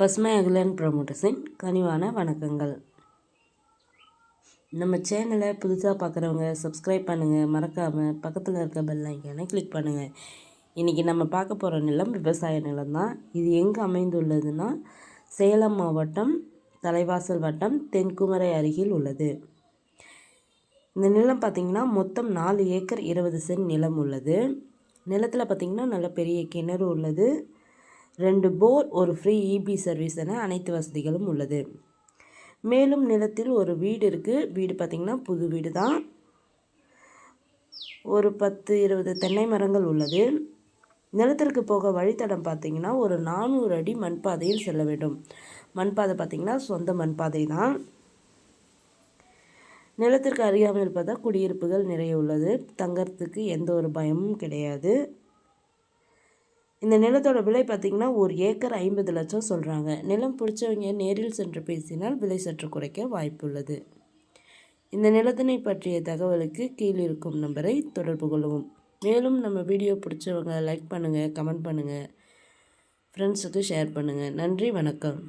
பசுமை அகிலன் ப்ரமோட்டர்ஸின் கனிவான வணக்கங்கள். நம்ம சேனலை புதுசாக பார்க்குறவங்க சப்ஸ்கிரைப் பண்ணுங்கள் மறக்காமல் பக்கத்தில் இருக்க பெல் ஐக்கானை கிளிக் பண்ணுங்கள் இன்றைக்கி நம்ம பார்க்க போகிற நிலம் விவசாய நிலம் தான் இது எங்கே அமைந்துள்ளதுன்னா சேலம் மாவட்டம் தலைவாசல் வட்டம் தென்குமரை அருகில் உள்ளது. இந்த நிலம் பார்த்திங்கன்னா மொத்தம் நாலு ஏக்கர் இருபது சென்ட் நிலம் உள்ளது. நிலத்தில் பார்த்திங்கன்னா நல்ல பெரிய கிணறு உள்ளது. ரெண்டு போர் ஒரு ஃப்ரீ இபி சர்வீஸ் என அனைத்து வசதிகளும் உள்ளது. மேலும் நிலத்தில் ஒரு வீடு இருக்குது வீடு பார்த்திங்கன்னா புது வீடு தான் ஒரு பத்து இருபது தென்னை மரங்கள் உள்ளது. நிலத்திற்கு போக வழித்தடம் பார்த்திங்கன்னா ஒரு நானூறு அடி மண்பாதையில் செல்ல வேண்டும். மண்பாதை பார்த்திங்கன்னா சொந்த மண்பாதை தான் நிலத்திற்கு அருகாமல் பார்த்தா குடியிருப்புகள் நிறைய உள்ளது. தங்கறதுக்கு எந்த ஒரு பயமும் கிடையாது. இந்த நிலத்தோட விலை பார்த்திங்கன்னா ஒரு ஏக்கர் ஐம்பது லட்சம் சொல்கிறாங்க நிலம் பிடிச்சவங்க நேரில் சென்று பேசினால் விலை சற்று குறைக்க வாய்ப்புள்ளது. இந்த நிலத்தினை பற்றிய தகவலுக்கு கீழ் இருக்கும் நம்பரை தொடர்பு கொள்ளவும். மேலும் நம்ம வீடியோ பிடிச்சவங்க லைக் பண்ணுங்கள் கமெண்ட் பண்ணுங்கள் ஃப்ரெண்ட்ஸுக்கு ஷேர் பண்ணுங்கள் நன்றி வணக்கம்.